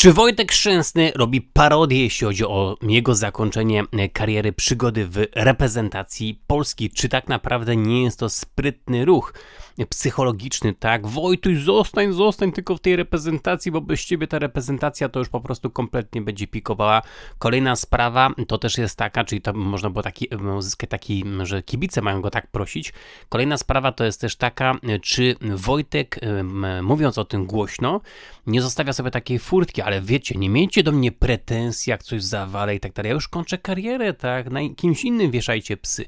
Czy Wojtek Szczęsny robi parodię, jeśli chodzi o jego zakończenie e, kariery przygody w reprezentacji Polski? Czy tak naprawdę nie jest to sprytny ruch psychologiczny, tak? Wojtuś, zostań, zostań tylko w tej reprezentacji, bo bez ciebie ta reprezentacja to już po prostu kompletnie będzie pikowała. Kolejna sprawa to też jest taka, czyli to można było taki, uzyskać taki, że kibice mają go tak prosić. Kolejna sprawa to jest też taka, czy Wojtek, mówiąc o tym głośno, nie zostawia sobie takiej furtki, ale wiecie, nie miejcie do mnie pretensji, jak coś zawalę i tak dalej. Ja już kończę karierę, tak? Na kimś innym wieszajcie psy.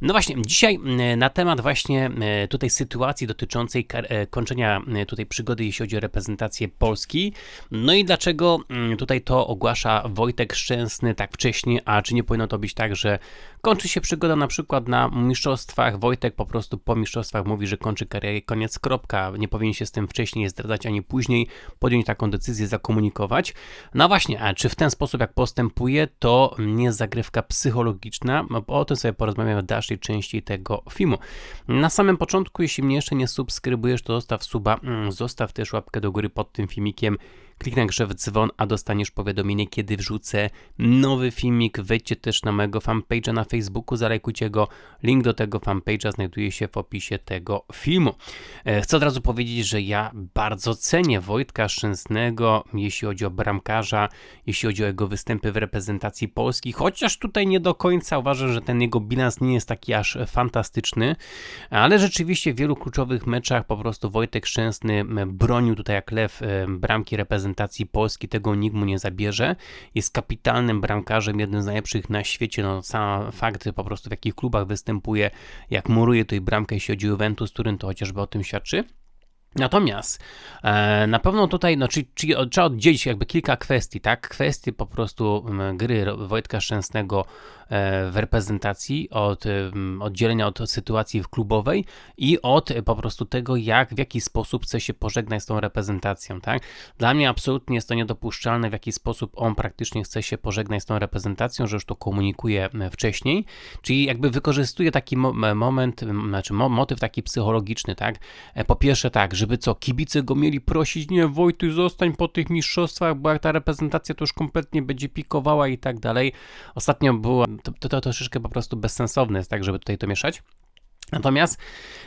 No właśnie, dzisiaj na temat właśnie tutaj sytuacji dotyczącej e, kończenia tutaj przygody, jeśli chodzi o reprezentację Polski. No i dlaczego tutaj to ogłasza Wojtek Szczęsny tak wcześnie, a czy nie powinno to być tak, że kończy się przygoda na przykład na mistrzostwach, Wojtek po prostu po mistrzostwach mówi, że kończy karierę, koniec, kropka. Nie powinien się z tym wcześniej zdradzać, ani później podjąć taką decyzję, zakomunikować. No właśnie, a czy w ten sposób jak postępuje, to nie zagrywka psychologiczna? No, o tym sobie porozmawiamy w dalszej części tego filmu. Na samym początku, jeśli mnie jeszcze nie subskrybujesz, to zostaw suba, mm, zostaw też łapkę do góry pod tym filmikiem Kliknij grze w dzwon, a dostaniesz powiadomienie, kiedy wrzucę nowy filmik. Wejdźcie też na mojego fanpage'a na Facebooku, zalajkujcie go. Link do tego fanpage'a znajduje się w opisie tego filmu. E, chcę od razu powiedzieć, że ja bardzo cenię Wojtka Szczęsnego, jeśli chodzi o bramkarza, jeśli chodzi o jego występy w reprezentacji Polski, chociaż tutaj nie do końca uważam, że ten jego bilans nie jest taki aż fantastyczny, ale rzeczywiście w wielu kluczowych meczach po prostu Wojtek Szczęsny bronił tutaj jak lew bramki reprezentacji reprezentacji Polski, tego nikt mu nie zabierze. Jest kapitalnym bramkarzem, jednym z najlepszych na świecie. No, sam fakt po prostu w jakich klubach występuje, jak muruje tutaj bramkę, jeśli chodzi o Juventus, którym to chociażby o tym świadczy. Natomiast e, na pewno tutaj no, czy, czy, trzeba oddzielić jakby kilka kwestii, tak? Kwestie po prostu gry Wojtka Szczęsnego E, w reprezentacji, od oddzielenia od sytuacji klubowej i od po prostu tego, jak, w jaki sposób chce się pożegnać z tą reprezentacją, tak? Dla mnie absolutnie jest to niedopuszczalne, w jaki sposób on praktycznie chce się pożegnać z tą reprezentacją, że już to komunikuje wcześniej, czyli jakby wykorzystuje taki moment, znaczy motyw taki psychologiczny, tak? E, po pierwsze tak, żeby co, kibice go mieli prosić, nie Wojtuś, zostań po tych mistrzostwach, bo jak ta reprezentacja to już kompletnie będzie pikowała i tak dalej. Ostatnio była to, to, to troszeczkę po prostu bezsensowne jest, tak, żeby tutaj to mieszać. Natomiast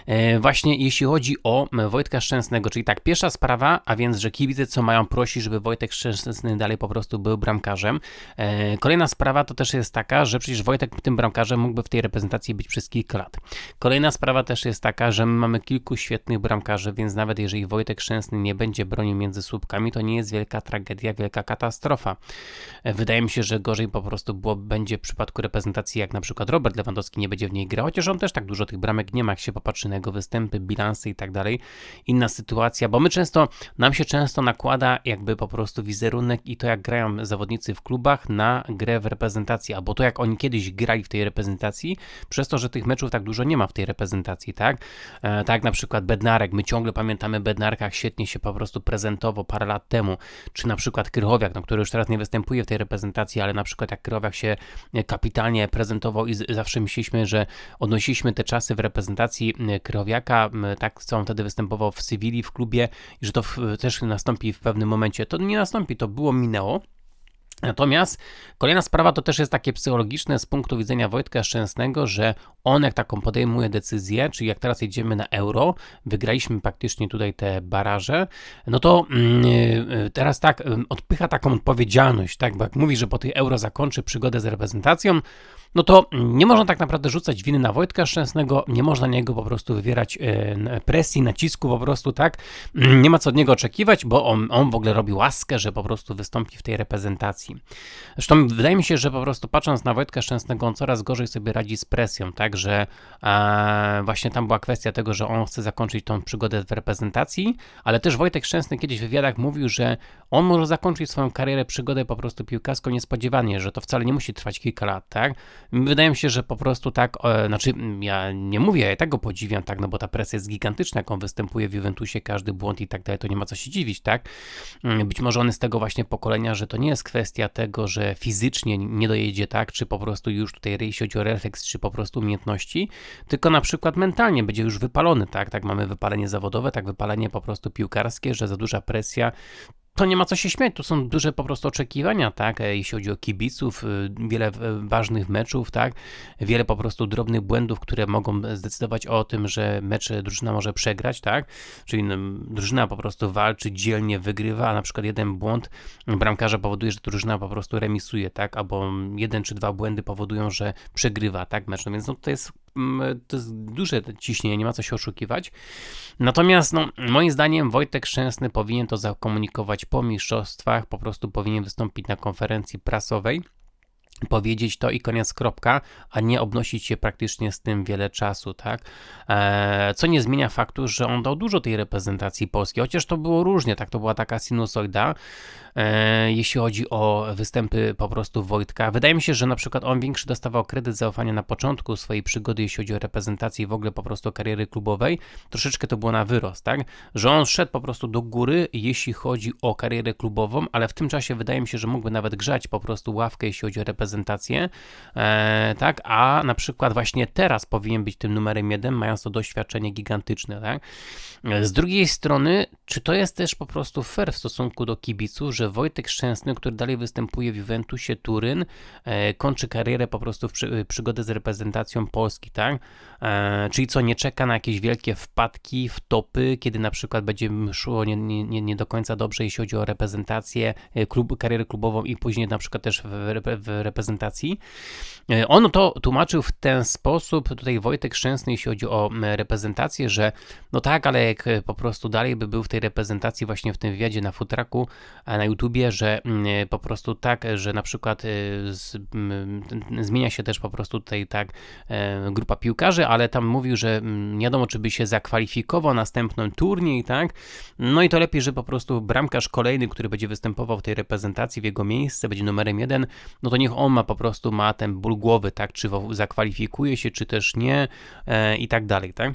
e, właśnie jeśli chodzi o Wojtka Szczęsnego, czyli tak, pierwsza sprawa, a więc, że kibice co mają prosić, żeby Wojtek Szczęsny dalej po prostu był bramkarzem. E, kolejna sprawa to też jest taka, że przecież Wojtek tym bramkarzem mógłby w tej reprezentacji być przez kilka lat. Kolejna sprawa też jest taka, że my mamy kilku świetnych bramkarzy, więc nawet jeżeli Wojtek Szczęsny nie będzie bronił między słupkami, to nie jest wielka tragedia, wielka katastrofa. E, wydaje mi się, że gorzej po prostu było, będzie w przypadku reprezentacji, jak na przykład Robert Lewandowski nie będzie w niej grał, chociaż on też tak dużo tych bramek nie ma, jak się popatrzy na jego występy, bilansy i tak dalej. Inna sytuacja, bo my często, nam się często nakłada jakby po prostu wizerunek i to jak grają zawodnicy w klubach na grę w reprezentacji, albo to jak oni kiedyś grali w tej reprezentacji, przez to, że tych meczów tak dużo nie ma w tej reprezentacji, tak? E, tak na przykład Bednarek, my ciągle pamiętamy Bednarka, świetnie się po prostu prezentował parę lat temu, czy na przykład Krychowiak, no, który już teraz nie występuje w tej reprezentacji, ale na przykład jak Krychowiak się kapitalnie prezentował i zawsze myśleliśmy, że odnosiliśmy te czasy w reprezentacji Krychowiaka, tak co on wtedy występował w Sewilli, w klubie i że to w, też nastąpi w pewnym momencie. To nie nastąpi, to było, minęło. Natomiast kolejna sprawa to też jest takie psychologiczne z punktu widzenia Wojtka Szczęsnego, że on jak taką podejmuje decyzję, czyli jak teraz jedziemy na euro, wygraliśmy praktycznie tutaj te baraże, no to yy, teraz tak yy, odpycha taką odpowiedzialność, tak, bo jak mówi, że po tych euro zakończy przygodę z reprezentacją, no to nie można tak naprawdę rzucać winy na Wojtka Szczęsnego, nie można na niego po prostu wywierać e, presji, nacisku po prostu, tak? Nie ma co od niego oczekiwać, bo on, on w ogóle robi łaskę, że po prostu wystąpi w tej reprezentacji. Zresztą wydaje mi się, że po prostu patrząc na Wojtka Szczęsnego, on coraz gorzej sobie radzi z presją, tak? Że e, właśnie tam była kwestia tego, że on chce zakończyć tą przygodę w reprezentacji, ale też Wojtek Szczęsny kiedyś w wywiadach mówił, że on może zakończyć swoją karierę, przygodę po prostu piłkarską niespodziewanie, że to wcale nie musi trwać kilka lat, tak? Wydaje mi się, że po prostu tak, e, znaczy ja nie mówię, ja tak go podziwiam, tak, no bo ta presja jest gigantyczna, jak on występuje w Juventusie, każdy błąd i tak dalej, to nie ma co się dziwić, tak? Mm, być może on jest tego właśnie pokolenia, że to nie jest kwestia tego, że fizycznie nie dojedzie, tak, czy po prostu już tutaj jeśli chodzi o refleks, czy po prostu umiejętności, tylko na przykład mentalnie będzie już wypalony, tak, tak mamy wypalenie zawodowe, tak wypalenie po prostu piłkarskie, że za duża presja to nie ma co się śmiać, to są duże po prostu oczekiwania, tak, e, jeśli chodzi o kibiców, y, wiele ważnych meczów, tak, wiele po prostu drobnych błędów, które mogą zdecydować o tym, że mecz drużyna może przegrać, tak, czyli no, drużyna po prostu walczy, dzielnie wygrywa, a na przykład jeden błąd bramkarza powoduje, że drużyna po prostu remisuje, tak, albo jeden czy dwa błędy powodują, że przegrywa, tak, mecz, no więc no to jest to jest duże ciśnienie, nie ma co się oszukiwać. Natomiast, no, moim zdaniem Wojtek Szczęsny powinien to zakomunikować po mistrzostwach, po prostu powinien wystąpić na konferencji prasowej powiedzieć to i koniec kropka, a nie obnosić się praktycznie z tym wiele czasu, tak? Eee, co nie zmienia faktu, że on dał dużo tej reprezentacji polskiej, chociaż to było różnie, tak? To była taka sinusoida, E, jeśli chodzi o występy po prostu Wojtka. Wydaje mi się, że na przykład on większy dostawał kredyt zaufania na początku swojej przygody, jeśli chodzi o reprezentację i w ogóle po prostu kariery klubowej. Troszeczkę to było na wyrost, tak? Że on szedł po prostu do góry, jeśli chodzi o karierę klubową, ale w tym czasie wydaje mi się, że mógłby nawet grzać po prostu ławkę, jeśli chodzi o reprezentację, e, tak? A na przykład właśnie teraz powinien być tym numerem jeden, mając to doświadczenie gigantyczne, tak? Z drugiej strony, czy to jest też po prostu fair w stosunku do kibiców, że Wojtek Szczęsny, który dalej występuje w Juventusie Turyn, e, kończy karierę po prostu w przy, przygodę z reprezentacją Polski, tak? E, czyli co, nie czeka na jakieś wielkie wpadki w topy, kiedy na przykład będzie szło nie, nie, nie do końca dobrze, jeśli chodzi o reprezentację, e, klub, karierę klubową i później na przykład też w, w reprezentacji. E, on to tłumaczył w ten sposób, tutaj Wojtek Szczęsny, jeśli chodzi o reprezentację, że no tak, ale jak po prostu dalej by był w tej reprezentacji właśnie w tym wywiadzie na futraku, na YouTubie, że po prostu tak, że na przykład z, zmienia się też po prostu tutaj tak grupa piłkarzy, ale tam mówił, że nie wiadomo, czy by się zakwalifikował na następny turniej, tak? No i to lepiej, że po prostu bramkarz kolejny, który będzie występował w tej reprezentacji, w jego miejsce, będzie numerem jeden, no to niech on ma po prostu, ma ten ból głowy, tak? Czy zakwalifikuje się, czy też nie e, i tak dalej, tak?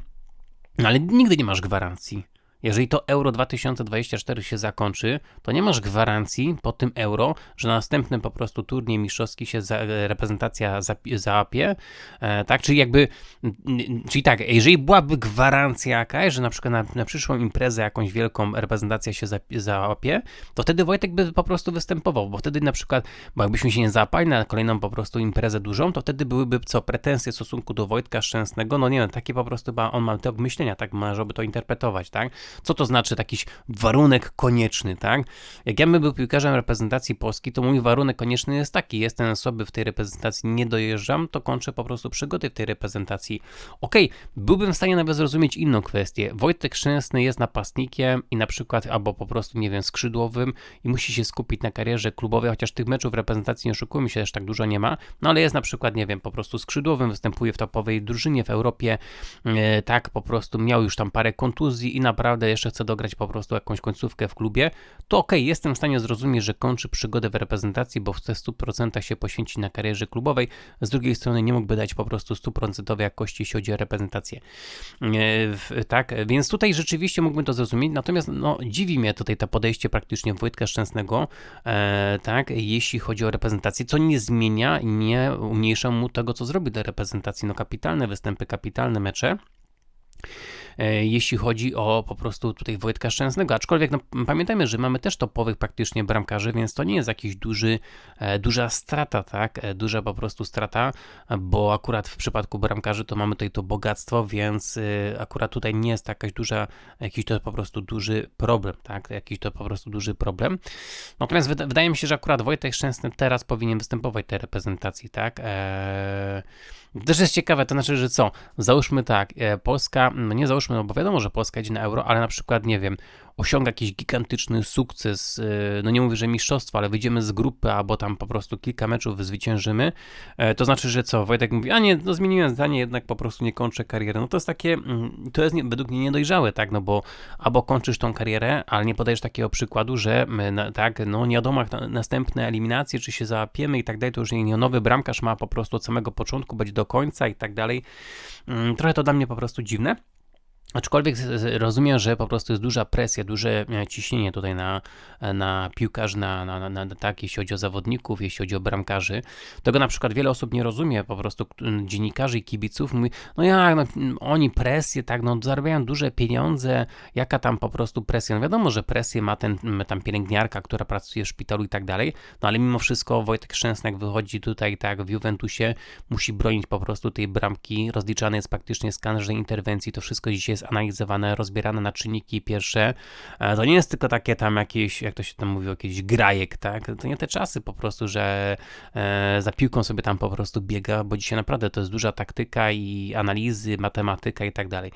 No ale nigdy nie masz gwarancji. Jeżeli to Euro 2024 się zakończy, to nie masz gwarancji po tym Euro, że na następnym po prostu turniej mistrzowski się za, reprezentacja załapie, e, tak? Czyli jakby, czyli tak, jeżeli byłaby gwarancja jakaś, że na przykład na, na przyszłą imprezę jakąś wielką reprezentacja się załapie, to wtedy Wojtek by po prostu występował, bo wtedy na przykład, bo jakbyśmy się nie załapali na kolejną po prostu imprezę dużą, to wtedy byłyby co, pretensje w stosunku do Wojtka Szczęsnego, no nie wiem, takie po prostu, on ma te myślenia, tak, żeby to interpretować, tak? Co to znaczy taki warunek konieczny, tak? Jak ja bym był piłkarzem reprezentacji Polski, to mój warunek konieczny jest taki, jestem osoby w tej reprezentacji, nie dojeżdżam, to kończę po prostu przygody w tej reprezentacji. Okej, okay, byłbym w stanie nawet zrozumieć inną kwestię. Wojtek Szczęsny jest napastnikiem i na przykład, albo po prostu, nie wiem, skrzydłowym i musi się skupić na karierze klubowej, chociaż tych meczów reprezentacji, nie oszukujmy się, też tak dużo nie ma, no ale jest na przykład, nie wiem, po prostu skrzydłowym, występuje w topowej drużynie w Europie, yy, tak, po prostu miał już tam parę kontuzji i naprawdę naprawdę jeszcze chce dograć po prostu jakąś końcówkę w klubie, to ok, jestem w stanie zrozumieć, że kończy przygodę w reprezentacji, bo w 100% się poświęcić na karierze klubowej. Z drugiej strony nie mógłby dać po prostu 100% jakości, jeśli chodzi o reprezentację. E, tak, więc tutaj rzeczywiście mógłbym to zrozumieć, natomiast no, dziwi mnie tutaj to podejście praktycznie Wojtka Szczęsnego, e, tak, jeśli chodzi o reprezentację, co nie zmienia nie umniejsza mu tego, co zrobi do reprezentacji. No kapitalne występy, kapitalne mecze. E, jeśli chodzi o po prostu tutaj Wojtka Szczęsnego. Aczkolwiek no, pamiętajmy, że mamy też topowych praktycznie bramkarzy, więc to nie jest jakiś duży, e, duża strata, tak? E, duża po prostu strata, bo akurat w przypadku bramkarzy to mamy tutaj to bogactwo, więc akurat tutaj nie jest jakaś duża, jakiś to po prostu duży problem, tak? Jakiś to po prostu duży problem. Natomiast wydaje mi się, że akurat Wojtek Szczęsny teraz powinien występować tej reprezentacji, tak? Eee też jest ciekawe, to znaczy, że co? Załóżmy tak, Polska, no nie załóżmy, no bo wiadomo, że Polska idzie na euro, ale na przykład, nie wiem, osiąga jakiś gigantyczny sukces, y, no nie mówię, że mistrzostwo, ale wyjdziemy z grupy, albo tam po prostu kilka meczów zwyciężymy, e, to znaczy, że co, Wojtek mówi, a nie, no zmieniłem zdanie, jednak po prostu nie kończę kariery. No to jest takie, mm, to jest według mnie niedojrzałe, tak, no bo albo kończysz tą karierę, ale nie podajesz takiego przykładu, że tak, no nie wiadomo, następne eliminacje, czy się załapiemy i tak dalej, to już nie nowy bramkarz ma po prostu od samego początku być do końca i tak dalej. Mm, trochę to dla mnie po prostu dziwne. Aczkolwiek rozumiem, że po prostu jest duża presja, duże e, ciśnienie tutaj na, na piłkarzy, na, na, na, na tak, jeśli chodzi o zawodników, jeśli chodzi o bramkarzy. Tego na przykład wiele osób nie rozumie, po prostu dziennikarzy i kibiców. Mówi, no jak, no, oni presję, tak, no zarabiają duże pieniądze, jaka tam po prostu presja. No wiadomo, że presję ma ten, tam pielęgniarka, która pracuje w szpitalu i tak dalej, no ale mimo wszystko Wojtek Szczęsnek wychodzi tutaj, tak, w Juventusie, musi bronić po prostu tej bramki, rozliczany jest praktycznie skan każdej interwencji, to wszystko dzisiaj jest analizowane, rozbierane na czynniki pierwsze. E, to nie jest tylko takie tam jakieś, jak to się tam mówi, jakieś grajek, tak? To nie te czasy po prostu, że e, za piłką sobie tam po prostu biega, bo dzisiaj naprawdę to jest duża taktyka i analizy, matematyka i tak dalej.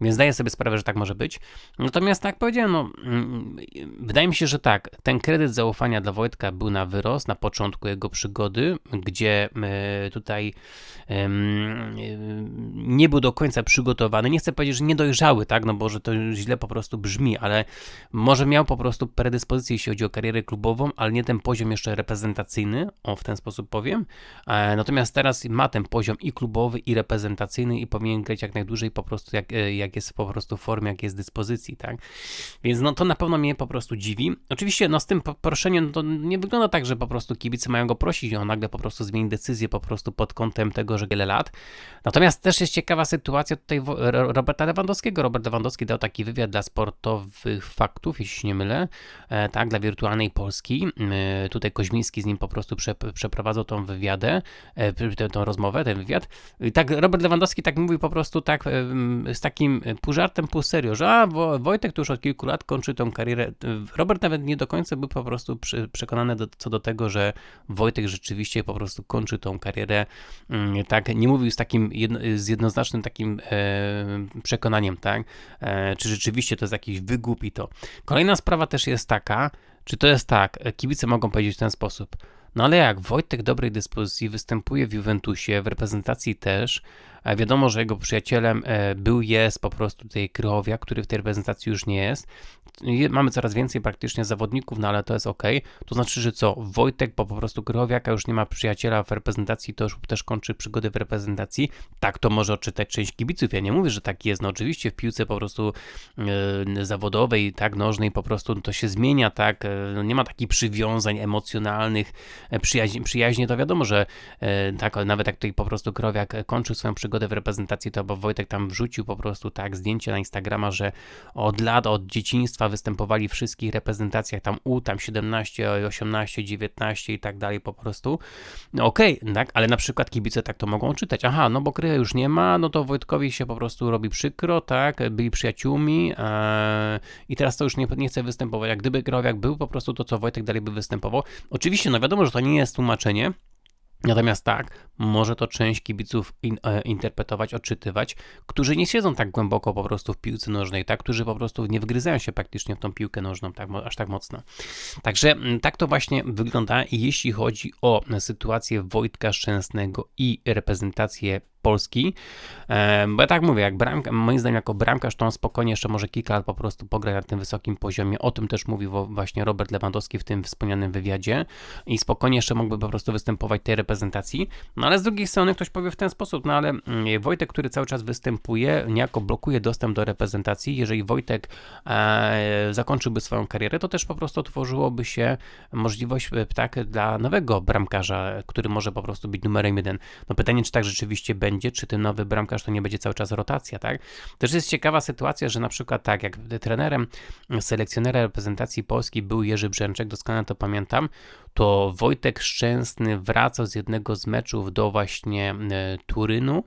Więc zdaję sobie sprawę, że tak może być. Natomiast tak powiedziałem, no, mm, wydaje mi się, że tak, ten kredyt zaufania dla Wojtka był na wyrost na początku jego przygody, gdzie e, tutaj nie był do końca przygotowany. Nie chcę powiedzieć, że niedojrzały, tak, no bo że to źle po prostu brzmi, ale może miał po prostu predyspozycję, jeśli chodzi o karierę klubową, ale nie ten poziom jeszcze reprezentacyjny, o w ten sposób powiem. E, natomiast teraz ma ten poziom i klubowy, i reprezentacyjny i powinien grać jak najdłużej po prostu, jak, e, jak jest po prostu w formie, jak jest dyspozycji, tak. Więc no to na pewno mnie po prostu dziwi. Oczywiście, no z tym proszeniem to nie wygląda tak, że po prostu kibice mają go prosić, on nagle po prostu zmieni decyzję po prostu pod kątem tego, że wiele lat. Natomiast też jest ciekawa sytuacja, tutaj Roberta Lewandowskiego. Robert Lewandowski dał taki wywiad dla sportowych faktów, jeśli się nie mylę, e, tak, dla wirtualnej Polski. E, tutaj Koźmiński z nim po prostu prze, przeprowadzał tą wywiadę, e, tę, tą rozmowę, ten wywiad. Tak Robert Lewandowski tak mówił po prostu tak z takim pół żartem, pół serio, że a, Wojtek tu już od kilku lat kończy tą karierę. Robert nawet nie do końca był po prostu przekonany do, co do tego, że Wojtek rzeczywiście po prostu kończy tą karierę. Mm, tak, nie mówił z takim jedno, z jednoznacznym takim E, przekonaniem, tak? E, czy rzeczywiście to jest jakiś wygłup i to. Kolejna sprawa też jest taka, czy to jest tak, e, kibice mogą powiedzieć w ten sposób, no ale jak Wojtek dobrej dyspozycji występuje w Juventusie, w reprezentacji też, wiadomo, że jego przyjacielem był, jest po prostu tutaj Krychowia, który w tej reprezentacji już nie jest, mamy coraz więcej praktycznie zawodników, no ale to jest ok. To znaczy, że co, Wojtek, bo po prostu Growiaka już nie ma przyjaciela w reprezentacji, to już też kończy przygody w reprezentacji. Tak to może odczytać część kibiców. Ja nie mówię, że tak jest. No oczywiście w piłce po prostu yy, zawodowej, tak, nożnej po prostu to się zmienia, tak. Yy, nie ma takich przywiązań emocjonalnych, yy, przyjaźń, przyjaźnie to wiadomo, że tak, nawet jak tutaj po prostu Krowiak kończył swoją przygodę w reprezentacji, to bo Wojtek tam wrzucił po prostu tak zdjęcie na Instagrama, że od lat, od dzieciństwa występowali w wszystkich reprezentacjach, tam U, tam 17, 18, 19 i tak dalej po prostu. No okej, okay, tak, ale na przykład kibice tak to mogą czytać. Aha, no bo Krycha już nie ma, no to Wojtkowi się po prostu robi przykro, tak, byli przyjaciółmi ee, i teraz to już nie, nie chce występować. Jak gdyby Krowiak był po prostu to, co Wojtek dalej by występował. Oczywiście, no wiadomo, że to nie jest tłumaczenie, Natomiast tak, może to część kibiców in, e, interpretować, odczytywać, którzy nie siedzą tak głęboko po prostu w piłce nożnej, tak, którzy po prostu nie wgryzają się praktycznie w tą piłkę nożną tak, aż tak mocno. Także mm, tak to właśnie wygląda, jeśli chodzi o sytuację Wojtka Szczęsnego i reprezentację Polski. Bo ja tak mówię, jak bramka, moim zdaniem jako bramkarz to on spokojnie jeszcze może kilka lat po prostu pograć na tym wysokim poziomie. O tym też mówił właśnie Robert Lewandowski w tym wspomnianym wywiadzie i spokojnie jeszcze mógłby po prostu występować tej reprezentacji. No ale z drugiej strony ktoś powie w ten sposób, no ale mm, Wojtek, który cały czas występuje, niejako blokuje dostęp do reprezentacji. Jeżeli Wojtek e, zakończyłby swoją karierę, to też po prostu tworzyłoby się możliwość tak dla nowego bramkarza, który może po prostu być numerem jeden. No pytanie, czy tak rzeczywiście będzie będzie, czy ten nowy bramkarz to nie będzie cały czas rotacja, tak? Też jest ciekawa sytuacja, że na przykład tak, jak trenerem selekcjonera reprezentacji Polski był Jerzy Brzęczek, doskonale to pamiętam, to Wojtek Szczęsny wracał z jednego z meczów do właśnie e, Turynu,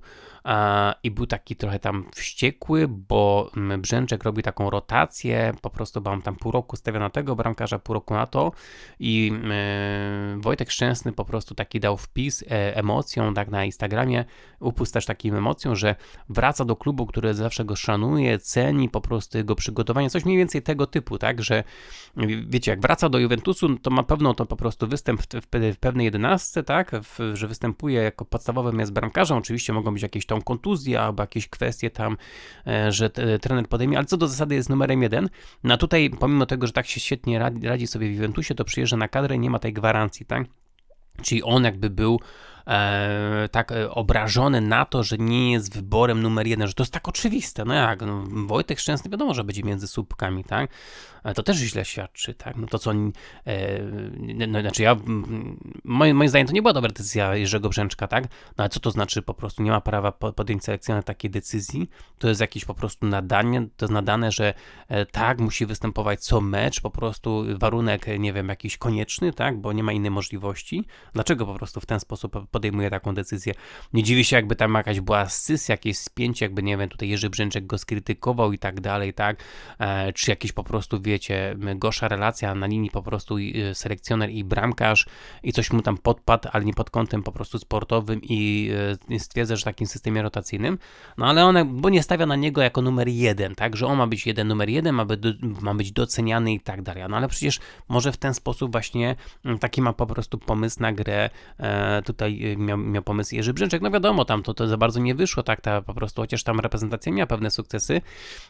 i był taki trochę tam wściekły, bo mm, Brzęczek robi taką rotację, po prostu on tam pół roku stawia na tego bramkarza, pół roku na to. I mm, Wojtek Szczęsny po prostu taki dał wpis e, emocją tak na Instagramie, upust też takim emocją, że wraca do klubu, który zawsze go szanuje, ceni po prostu jego przygotowanie, coś mniej więcej tego typu, tak, że wiecie, jak wraca do Juventusu, to ma pewno to po prostu występ w, w, w pewnej jedenastce, tak, w, że występuje jako podstawowym jest bramkarzem, oczywiście mogą być jakieś tą kontuzję albo jakieś kwestie tam, e, że trener podejmie, ale co do zasady jest numerem jeden. No tutaj, pomimo tego, że tak się świetnie radzi, radzi sobie w Juventusie, to przyjeżdża na kadrę i nie ma tej gwarancji, tak? Czyli on jakby był e, tak e, obrażony na to, że nie jest wyborem numer jeden, że to jest tak oczywiste. No jak, no, Wojtek Szczęsny wiadomo, że będzie między słupkami, tak? to też źle świadczy, tak? No to co, e, no, znaczy ja, moim, moim zdaniem to nie była dobra decyzja Jerzego Brzęczka, tak? No ale co to znaczy po prostu nie ma prawa podjąć selekcjoner takiej decyzji? To jest jakieś po prostu nadanie, to jest nadane, że e, tak, musi występować co mecz, po prostu warunek, nie wiem, jakiś konieczny, tak? Bo nie ma innej możliwości. Dlaczego po prostu w ten sposób podejmuje taką decyzję? Nie dziwi się, jakby tam jakaś była sys, jakieś spięcie, jakby, nie wiem, tutaj Jerzy Brzęczek go skrytykował i tak dalej, tak? E, czy jakiś po prostu, wiecie, gorsza relacja na linii po prostu y, selekcjoner i bramkarz i coś mu tam podpadł, ale nie pod kątem po prostu sportowym i y, stwierdza, że w takim systemie rotacyjnym. No ale on, bo nie stawia na niego jako numer jeden, tak, że on ma być jeden numer jeden, ma, być, ma być doceniany i tak dalej. No ale przecież może w ten sposób właśnie mm, taki ma po prostu pomysł na grę. E, tutaj miał, miał pomysł Jerzy Brzęczek. No wiadomo, tam to, to za bardzo nie wyszło, tak, ta po prostu, chociaż tam reprezentacja miała pewne sukcesy.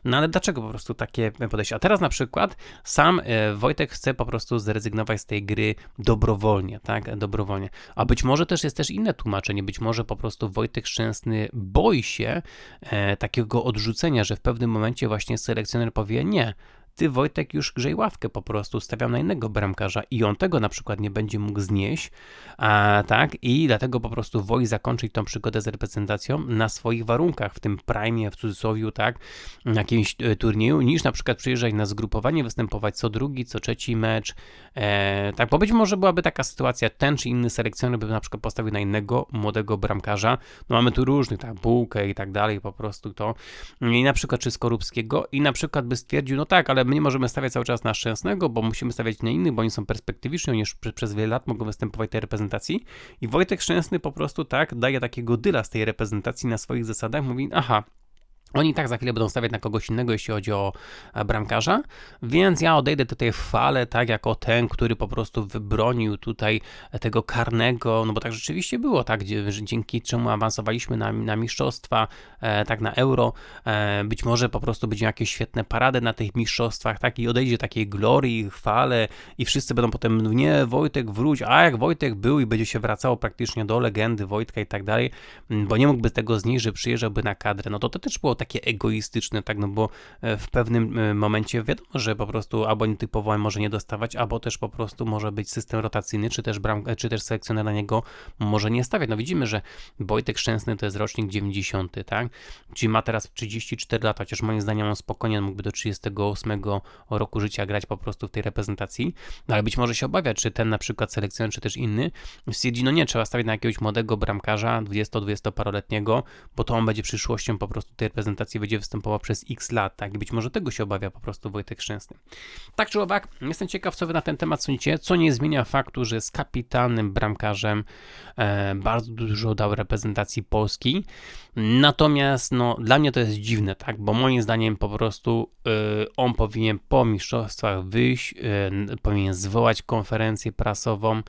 No ale dlaczego po prostu takie podejście? A teraz na przykład sam e, Wojtek chce po prostu zrezygnować z tej gry dobrowolnie, tak, dobrowolnie. A być może też jest też inne tłumaczenie, być może po prostu Wojtek Szczęsny boi się e, takiego odrzucenia, że w pewnym momencie właśnie selekcjoner powie nie, ty Wojtek już grzej ławkę po prostu, stawiam na innego bramkarza i on tego na przykład nie będzie mógł znieść, a, tak, i dlatego po prostu woli zakończyć tą przygodę z reprezentacją na swoich warunkach, w tym prime, w cudzysłowie, tak, na jakimś e, turnieju, niż na przykład przyjeżdżać na zgrupowanie, występować co drugi, co trzeci mecz, e, tak, bo być może byłaby taka sytuacja, ten czy inny selekcjoner by na przykład postawił na innego młodego bramkarza, no mamy tu różnych, tak, Bułkę i tak dalej, po prostu to, i na przykład czy Skorupskiego i na przykład by stwierdził, no tak, ale my nie możemy stawiać cały czas na Szczęsnego, bo musimy stawiać na innych, bo oni są perspektywiczni, oni już przez wiele lat mogą występować w tej reprezentacji. I Wojtek Szczęsny po prostu tak daje takiego dyla z tej reprezentacji na swoich zasadach, mówi, aha, oni tak za chwilę będą stawiać na kogoś innego, jeśli chodzi o e, bramkarza, więc ja odejdę tutaj w fale, tak jako ten, który po prostu wybronił tutaj tego karnego, no bo tak rzeczywiście było, tak, dzięki czemu awansowaliśmy na, na mistrzostwa, e, tak na euro, e, być może po prostu będzie jakieś świetne parady na tych mistrzostwach, tak, i odejdzie takiej glorii, chwale i wszyscy będą potem, nie, Wojtek wróć, a jak Wojtek był i będzie się wracało praktycznie do legendy Wojtka i tak dalej, bo nie mógłby tego znieść, że przyjeżdżałby na kadrę, no to to też było takie egoistyczne, tak, no bo e, w pewnym e, momencie wiadomo, że po prostu albo powołań może nie dostawać, albo też po prostu może być system rotacyjny, czy też bram, czy też selekcjoner na niego może nie stawiać. No widzimy, że Wojtek Szczęsny to jest rocznik 90, tak, czyli ma teraz 34 lata, chociaż moim zdaniem on spokojnie mógłby do 38 roku życia grać po prostu w tej reprezentacji, no ale być może się obawia, czy ten na przykład selekcjoner, czy też inny stwierdzi, no nie, trzeba stawić na jakiegoś młodego bramkarza, 20-20 paroletniego, bo to on będzie przyszłością po prostu tej reprezentacji będzie występował przez x lat, tak? I być może tego się obawia po prostu Wojtek Szczęsny. Tak czy owak, jestem ciekaw, co wy na ten temat sądzicie, co nie zmienia faktu, że z kapitalnym bramkarzem e, bardzo dużo dał reprezentacji Polski. Natomiast no, dla mnie to jest dziwne, tak? Bo moim zdaniem po prostu e, on powinien po mistrzostwach wyjść, e, powinien zwołać konferencję prasową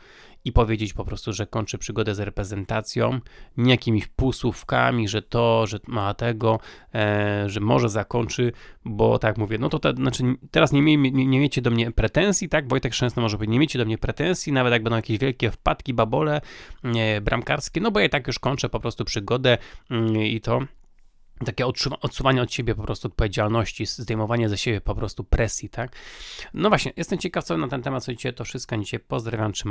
i powiedzieć po prostu, że kończy przygodę z reprezentacją, nie jakimiś półsłówkami, że to, że ma tego, e, że może zakończy, bo tak mówię, no to te, znaczy teraz nie, nie, nie miejcie do mnie pretensji, tak, Wojtek Szczęsny może powiedzieć, nie miejcie do mnie pretensji, nawet jak będą jakieś wielkie wpadki, babole e, bramkarskie, no bo ja tak już kończę po prostu przygodę mm, i to takie odsuwanie od siebie po prostu odpowiedzialności, zdejmowanie ze siebie po prostu presji, tak? No właśnie, jestem ciekaw, co na ten temat sądzicie, to wszystko dzisiaj pozdrawiam, trzymajcie